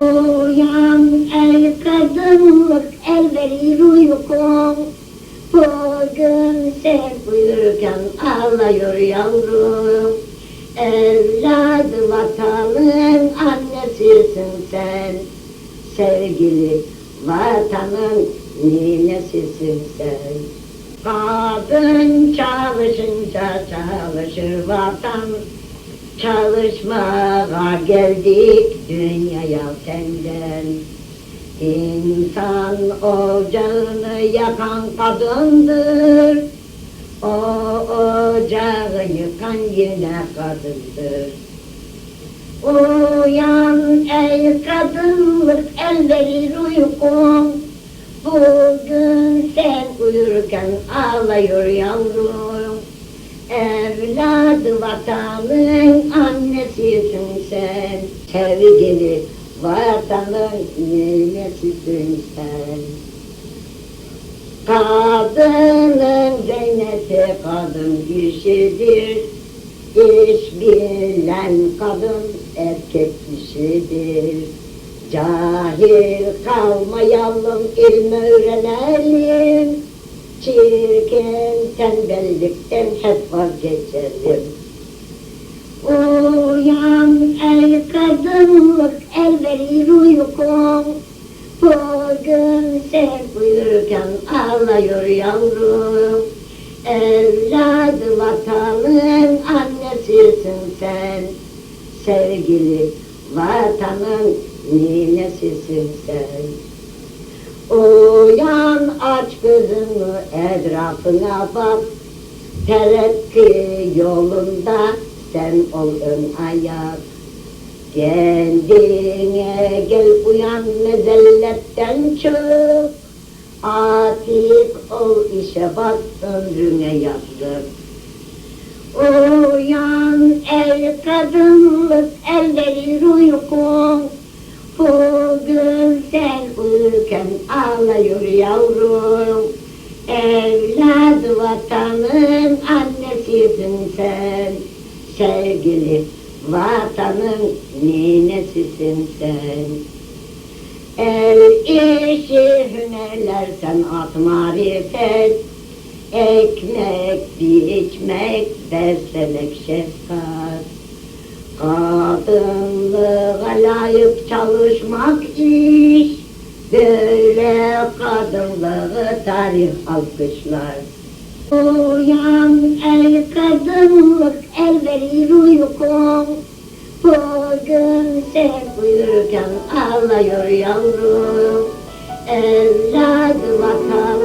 Uyan el kadınlık el verir uykum Bugün sen uyurken ağlıyor yavrum. Evladı vatanın annesisin sen. Sevgili vatanın ninesisin sen. Kadın çalışınca çalışır vatan Çalışmaya geldik dünyaya senden. İnsan ocağını yakan kadındır. O ocağı yıkan yine kadındır. Uyan ey kadınlık el verir uykum Bugün sen uyurken ağlıyor yavrum. Evladı annesisin sen Sevgili vatanın nimesisin sen. Kadının cenneti kadın kişidir İş bilen kadın erkek kişidir Cahil kalmayalım ilm öğrenelim. Çirkin tembellikten hep vazgeçelim yavrum. Evladı vatanın annesisin sen. Sevgili vatanın ninesisin sen. Uyan aç gözünü etrafına bak. Terakki yolunda sen ol ön ayak. Kendine gel uyan mezelletten çık Atik ol işe bak ömrüne yazdık Uyan el kadınlık el verir uykum Bugün sen uyurken ağlıyor yavrum. Evladı vatanın annesisin sen. Sevgili vatanın ninesisin sen. El hünerler sanat marifet Ekmek biçmek beslemek şefkat. Kadınlığa layık çalışmak iş. Böyle kadınlığı tarih alkışlar. Uyan el kadınlık el verir uykum Bugün sen uyurken ağlıyor yavrum Evladı vatan